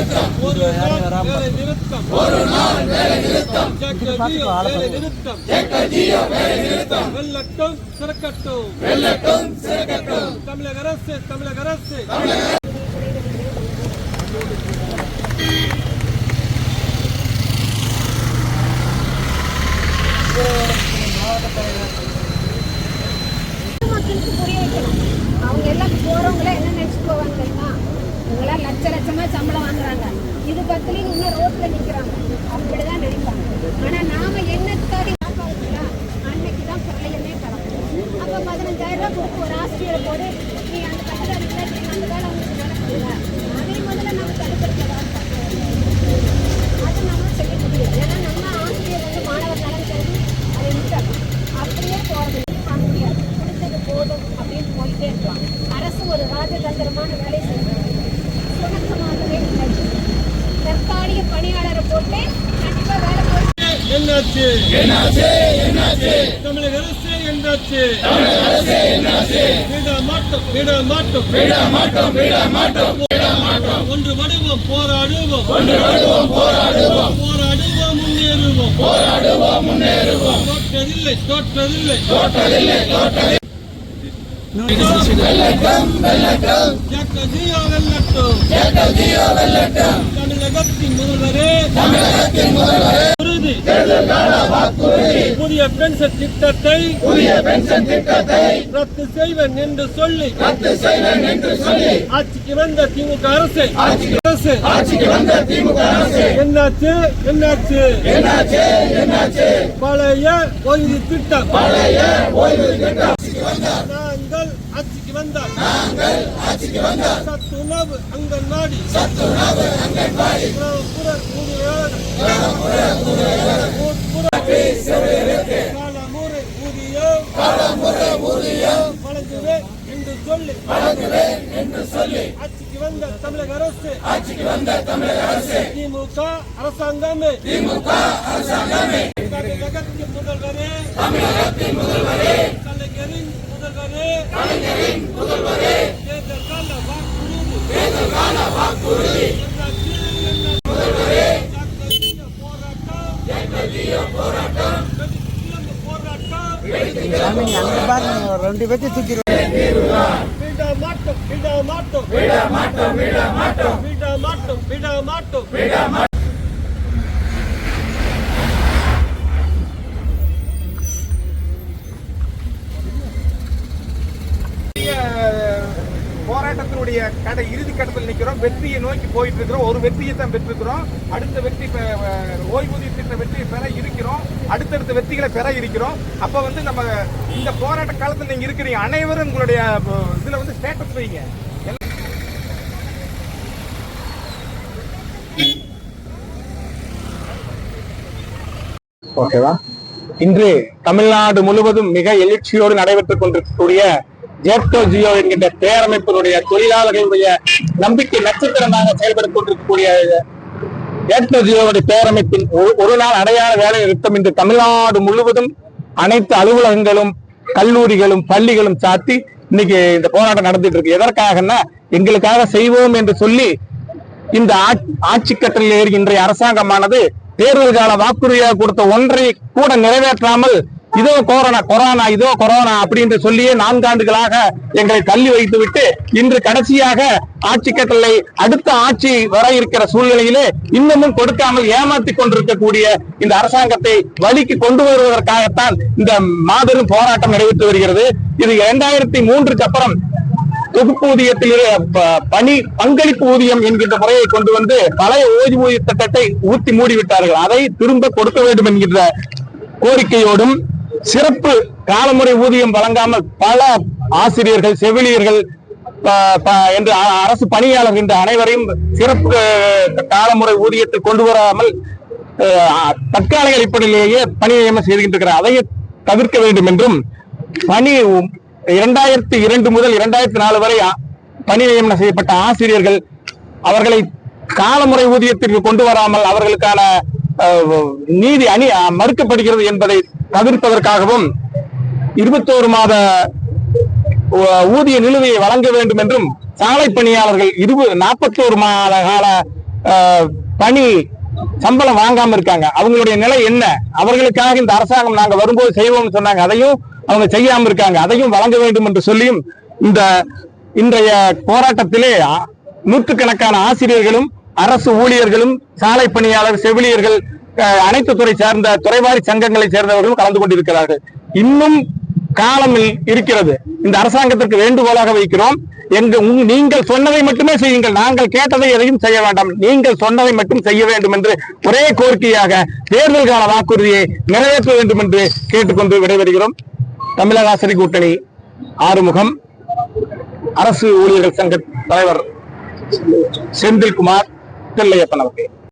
ஒரு நாள் நிறுத்தம் ஒரு நாள் வேலை நிறுத்தம் வேலை நிறுத்தம் வேலை நிறுத்தம் வெள்ளட்டும் சிறக்கட்டும் வெள்ளட்டும் சிறக்கட்டும் தமிழக அரசு தமிழக அரசு இது பத்திலையும் இன்னும் ரோட்ல நிக்கிறாங்க. அப்படிதான் நினைப்பாங்க. ஆனா நாம என்னத்துக்காக காப்பாத்துங்களா அன்னைக்கு தான் பிரளயமே கிளம்பும் அப்ப பதினஞ்சாயிரம் ரூபாய் கொடுத்து ஒரு ஆசிரியரை போடு நீ அந்த கட்டடம் இல்லை அந்த வேலை உங்களுக்கு நடக்கல அதே முதல்ல நம்ம தடுக்கிறதுல அது நம்ம செய்ய முடியும் ஏன்னா நம்ம ஆசிரியர் வந்து மாணவர் நலன் கருதி அதை விட்டோம் அப்படியே போறது பண்ண முடியாது கொடுத்தது போதும் அப்படின்னு போயிட்டே இருக்கலாம். அரசு ஒரு ராஜதந்திரமான வேலை செய்யணும் சுணக்கமாகவே இல்லை. தற்காலிக பணியாளரை போட்டு கண்டிப்பா வேலை போட்டு என்னாச்சு? என்னாச்சு? என்னாச்சு? தமிழக அரசு என்னாச்சு? தமிழக அரசு என்னாச்சு? விட மாட்டோம் விட மாட்டோம். விட மாட்டோம் விட மாட்டோம் விட மாட்டோம். ஒன்று வடுவோம் போராடுவோம். ஒன்று வடுவோம் போராடுவோம். போராடுவோம் முன்னேறுவோம். போராடுவோம் முன்னேறுவோம். தோற்றதில்லை தோற்றதில்லை. தோற்றதில்லை தோற்றதில்லை. வெள்ளட்டம் வெள்ளட்டம். ஜக்கஜியோ வெள்ளட்டம். ஜக்கஜியோ வெள்ளட்டம். தமிழகத்தின் முதல்வரே. தமிழகத்தின் முதல்வரே. உறுதி. புதிய பென்ஷன் திட்டத்தை புதிய பென்ஷன் திட்டத்தை ரத்து செய்வேன் என்று சொல்லி ரத்து செய்வேன் என்று சொல்லி ஆட்சிக்கு வந்த திமுக அரசு அரசு ஆட்சிக்கு வந்த திமுக அரசு என்னாச்சு? என்னாச்சு? என்னாச்சு? என்னாச்சு? பழைய ஓய்வு திட்டம். பழைய ஓய்வு திட்டம். ஆட்சிக்கு வந்தால் நாங்கள் ஆட்சிக்கு வந்தால் சத்துணவு அங்கன்வாடி சத்துணவு அங்கன்வாடி புற காலமுறை ஊதியம் காலமுறை ஊதியம் வழங்குவேன் என்று சொல்லி வழங்குவேன் என்று சொல்லி ஆட்சிக்கு வந்த தமிழக அரசு ஆட்சிக்கு வந்த தமிழக அரசு திமுக அரசாங்கமே திமுக அரசாங்கமே தமிழகத்தின் முதல்வரே தமிழகத்தின் முதல்வரே கலைஞரின் முதல்வரே கலைஞரின் முதல்வரே தேர்தல் கால வாக்குறுதி தேர்தல் கால வாக்குறுதி முதல்வரே போராட்டம் போராட்டம் போராட்டம் சாமி பாருங்க ரெண்டு பேர்த்தையும் மாட்டோம் விட மாட்டோம் விட மாட்டோம் விட மாட்டோம் விட மாட்டோம் விட மாட்டோம் விட மாட்டோம் போராட்டத்தினுடைய கடை இறுதி கட்டத்தில் நிற்கிறோம். வெற்றியை நோக்கி போயிட்டு இருக்கிறோம். ஒரு வெற்றியை தான் பெற்றிருக்கிறோம். அடுத்த வெற்றி ஓய்வூதிய திட்ட வெற்றியை பெற இருக்கிறோம். அடுத்தடுத்த வெற்றிகளை பெற இருக்கிறோம். அப்ப வந்து நம்ம இந்த போராட்ட காலத்தில் நீங்க இருக்கிறீங்க. அனைவரும் உங்களுடைய அஹ், இதுல வந்து ஸ்டேட்டஸ் வைங்க. ஓகேவா இன்று தமிழ்நாடு முழுவதும் மிக எழுச்சியோடு நடைபெற்றுக் கொண்டிருக்கக்கூடிய ஜேப்டோ ஜியோ என்கின்ற பேரமைப்பினுடைய தொழிலாளர்களுடைய நம்பிக்கை நட்சத்திரமாக செயல்பட்டுக் கொண்டிருக்கக்கூடிய ஏற்றதியோடைய பேரமைப்பின் ஒரு- நாள் அடையாள வேலை நிறுத்தம் இன்று தமிழ்நாடு முழுவதும் அனைத்து அலுவலகங்களும் கல்லூரிகளும் பள்ளிகளும் சாத்தி இன்னைக்கு இந்த போராட்டம் நடந்துட்டு இருக்கு. எதற்காகன்னா எங்களுக்காக செய்வோம் என்று சொல்லி இந்த ஆட்சி- ஆட்சி கட்டளையில் ஏறி இன்றைய அரசாங்கமானது தேர்தல் கால வாக்குறுதியாக கொடுத்த ஒன்றை கூட நிறைவேற்றாமல் இதோ கொரோனா கொரோனா இதோ கொரோனா அப்படின்னு சொல்லியே நான்காண்டுகளாக எங்களை தள்ளி வைத்துவிட்டு இன்று கடைசியாக ஆட்சி கட்டளை அடுத்த ஆட்சி வர இருக்கிற சூழ்நிலையிலே இன்னமும் கொடுக்காமல் ஏமாத்தி கொண்டிருக்கக்கூடிய இந்த அரசாங்கத்தை வழிக்கு கொண்டு வருவதற்காகத்தான் இந்த மாபெரும் போராட்டம் நடைபெற்று வருகிறது. இது இரண்டாயிரத்தி மூன்றுக்கு அப்புறம் தொகுப்பூதியத்தில் ப- பணி பங்களிப்பு ஊதியம் என்கின்ற முறையை கொண்டு வந்து பழைய ஓய்வூதிய திட்டத்தை ஊத்தி மூடிவிட்டார்கள். அதை திரும்ப கொடுக்க வேண்டும் என்கின்ற கோரிக்கையோடும் சிறப்பு காலமுறை ஊதியம் வழங்காமல் பல ஆசிரியர்கள் செவிலியர்கள் என்று அ- அரசு பணியாளர்கள் என்ற அனைவரையும் சிறப்பு காலமுறை ஊதியத்தில் கொண்டு வராமல் தற்காலிக அடிப்படையிலேயே பணி நியமனம் செய்கின்றிருக்கிறார் தவிர்க்க வேண்டும் என்றும் பணி இரண்டாயிரத்தி இரண்டு முதல் இரண்டாயிரத்தி நாலு வரை பணி நியமனம் செய்யப்பட்ட ஆசிரியர்கள் அவர்களை காலமுறை ஊதியத்திற்கு கொண்டு வராமல் அவர்களுக்கான அஹ், நீதி அணி மறுக்கப்படுகிறது என்பதை தவிர்ப்பதற்காகவும் இருபத்தோரு மாத ஊதிய நிலுவையை வழங்க வேண்டும் என்றும் சாலை பணியாளர்கள் இருபது நாற்பத்தோரு மாத கால பணி சம்பளம் வாங்காம இருக்காங்க. அவங்களுடைய நிலை என்ன? அவர்களுக்காக இந்த அரசாங்கம் நாங்க வரும்போது செய்வோம்னு சொன்னாங்க. அதையும் அவங்க செய்யாம இருக்காங்க. அதையும் வழங்க வேண்டும் என்று சொல்லியும் இந்த இன்றைய போராட்டத்திலே நூற்றுக்கணக்கான ஆசிரியர்களும் அரசு ஊழியர்களும் சாலை பணியாளர் செவிலியர்கள் அனைத்து துறை சார்ந்த துறைவாரி சங்கங்களை சேர்ந்தவர்களும் கலந்து கொண்டிருக்கிறார்கள். இன்னும் காலம் இருக்கிறது. இந்த அரசாங்கத்திற்கு வேண்டுகோளாக வைக்கிறோம். எங்க நீங்கள் சொன்னதை மட்டுமே செய்யுங்கள். நாங்கள் கேட்டதை எதையும் செய்ய வேண்டாம். நீங்கள் சொன்னதை மட்டும் செய்ய வேண்டும் என்று ஒரே கோரிக்கையாக தேர்தல் கால வாக்குறுதியை நிறைவேற்ற வேண்டும் என்று கேட்டுக்கொண்டு விடைபெறுகிறோம். தமிழக ஆசிரியர் கூட்டணி ஆறுமுகம். அரசு ஊழியர்கள் சங்க தலைவர் செந்தில்குமார் தில்லையப்பன் அவர்கள்.